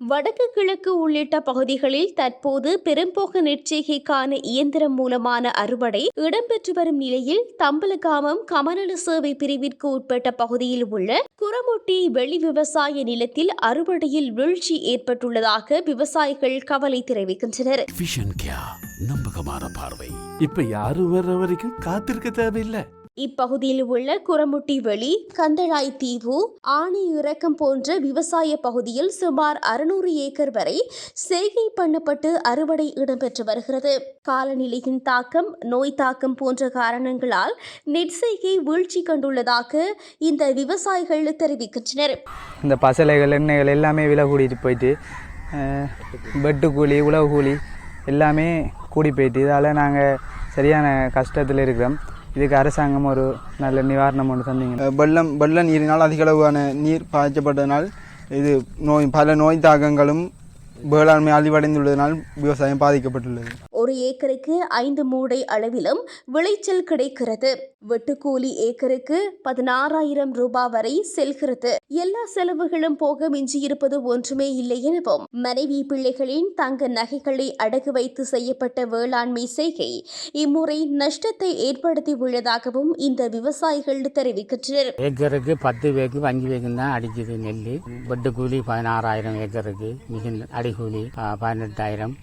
வடக்கு கிழக்கு உள்ளிட்ட பகுதிகளில் தற்போது பெரும்போக நெற்செய்கைக்கான இயந்திரம் மூலமான அறுவடை இடம்பெற்று வரும் நிலையில் தம்பலகாமம் கமநல சேவை பிரிவிற்கு உட்பட்ட பகுதியில் உள்ள குரமொட்டி வெளி விவசாய நிலத்தில் அறுவடையில் வீழ்ச்சி ஏற்பட்டுள்ளதாக விவசாயிகள் கவலை தெரிவிக்கின்றனர். நம்பகமான பார்வை. இப்ப யாரும் வர்ற வரைக்கும் காத்திருக்க தேவையில்லை. இப்பகுதியில் உள்ள குரமுட்டி வெளி கந்தளாய் தீவு ஆணி இறக்கம் போன்ற விவசாய பகுதியில் சுமார் அறுநூறு ஏக்கர் வரை செய்கை பண்ணப்பட்டு அறுவடை இடம்பெற்று வருகிறது. காலநிலையின் தாக்கம் நோய் தாக்கம் போன்ற காரணங்களால் நெற்செய்கை வீழ்ச்சி கண்டுள்ளதாக இந்த விவசாயிகள் தெரிவிக்கின்றனர். இந்த பசலைகள் எண்ணெய்கள் எல்லாமே விலை கூடிட்டு போயிட்டு பெட்டு கூலி உழவு கூலி எல்லாமே கூடி போயிட்டு இதால் நாங்கள் சரியான கஷ்டத்தில் இருக்கிறோம். இதுக்கு அரசாங்கம் ஒரு நல்ல நிவாரணம் ஒன்று தந்தீங்க. வெள்ளம் வெள்ள நீரினால் அதிக அளவான நீர் பாய்ச்சப்பட்டதனால் இது நோய் பல நோய் தாக்கங்களும் வேளாண்மை அழிவடைந்துள்ளதனால் விவசாயம் பாதிக்கப்பட்டுள்ளது. ஒரு ஏக்கருக்கு ஐந்து மூடை அளவிலும் விளைச்சல் கிடைக்கிறது. வெட்டுக்கூலி ஏக்கருக்கு பதினாறாயிரம் ரூபாய் வரை செல்கிறது. எல்லா செலவுகளும் போக மிஞ்சியிருப்பது ஒன்றுமே இல்லை எனவும் மனைவி பிள்ளைகளின் தங்க நகைகளை அடகு வைத்து செய்யப்பட்ட வேளாண்மை செய்கை இம்முறை நஷ்டத்தை ஏற்படுத்தி உள்ளதாகவும் இந்த விவசாயிகள் தெரிவிக்கின்றனர். ஏக்கருக்கு பத்து பேக்கு அஞ்சு பேக்கும் தான் அடிக்குது நெல் வெட்டுக்கூலி பதினாறாயிரம் ஏக்கருக்கு மிகுந்த அடிக்கூலி பதினெட்டாயிரம்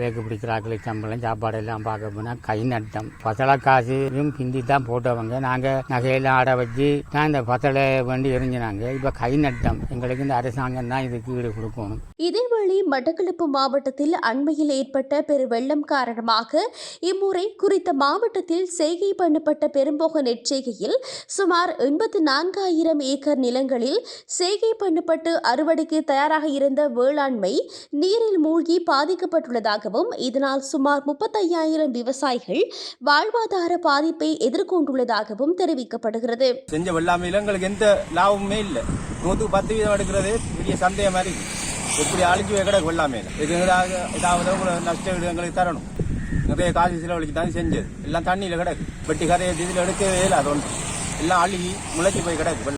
வேக பேக்கு சம்பளம் சாப்பாடு எல்லாம் பார்க்க போனால் கை நட்டம். பசலை காசும் பிந்தி தான் போட்டவங்க. நாங்கள் நகையெல்லாம் ஆட வச்சு தான் இந்த பசலை வேண்டி எரிஞ்சினாங்க. இப்போ கை நட்டம். எங்களுக்கு இந்த அரசாங்கம் தான் இதுக்கு ஈடு கொடுக்கணும். இதேவேளை மட்டக்களப்பு மாவட்டத்தில் அண்மையில் ஏற்பட்ட பெரு வெள்ளம் காரணமாக இம்முறை குறித்த மாவட்டத்தில் செய்கை பண்ணப்பட்ட பெரும்போக நெற்செய்கையில் சுமார் எண்பத்து நான்காயிரம் ஏக்கர் நிலங்களில் செய்கை பண்ணப்பட்டு அறுவடைக்கு தயாராக இருந்த வேளாண்மை நீரில் மூழ்கி பாதிக்கப்பட்டுள்ளதாகவும் இதனால் சுமார் முப்பத்தையாயிரம் விவசாயிகள் வாழ்வாதார பாதிப்பை எதிர்கொண்டுள்ளதாகவும் தெரிவிக்கப்படுகிறது. செஞ்ச வெள்ளாமையில் எங்களுக்கு எந்த லாபமுமே இல்லை. நூற்றுக்கு பத்து வீதம் எடுக்கிறது பெரிய சந்தேகம் மாதிரி இப்படி எப்படி அழிஞ்சு கிடக்கு வெள்ளாமையில் இது எதாவது ஏதாவது எங்களுக்கு தரணும். நிறைய காசு செலவழிக்கு தான் செஞ்சது. எல்லாம் தண்ணியில் கிடக்கு. வெட்டி கரையை இதில் எடுக்கவே இல்லை அது ஒன்று எல்லாம் அழுகி முளைச்சி போய் கிடக்கு